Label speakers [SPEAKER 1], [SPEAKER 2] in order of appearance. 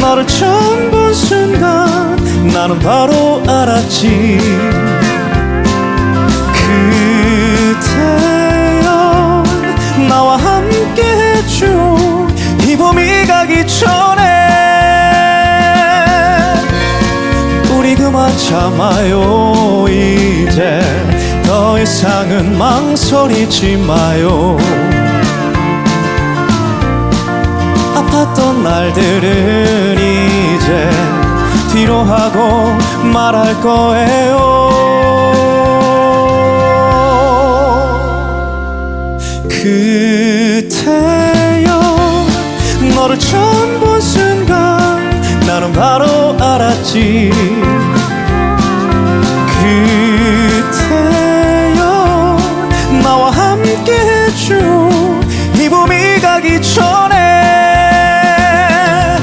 [SPEAKER 1] 너를 처음 본 순간 나는 바로 알았지. 그대여 나와 함께 해줘. 이 봄이 가기 전에 우리 그만 참아요. 이제 더 이상은 망설이지 마요 아팠던 날들은 이제 뒤로 하고 말할 거예요. 그때요 너를 처음 본 순간 나는 바로 알았지. 그때요 나와 함께 해줘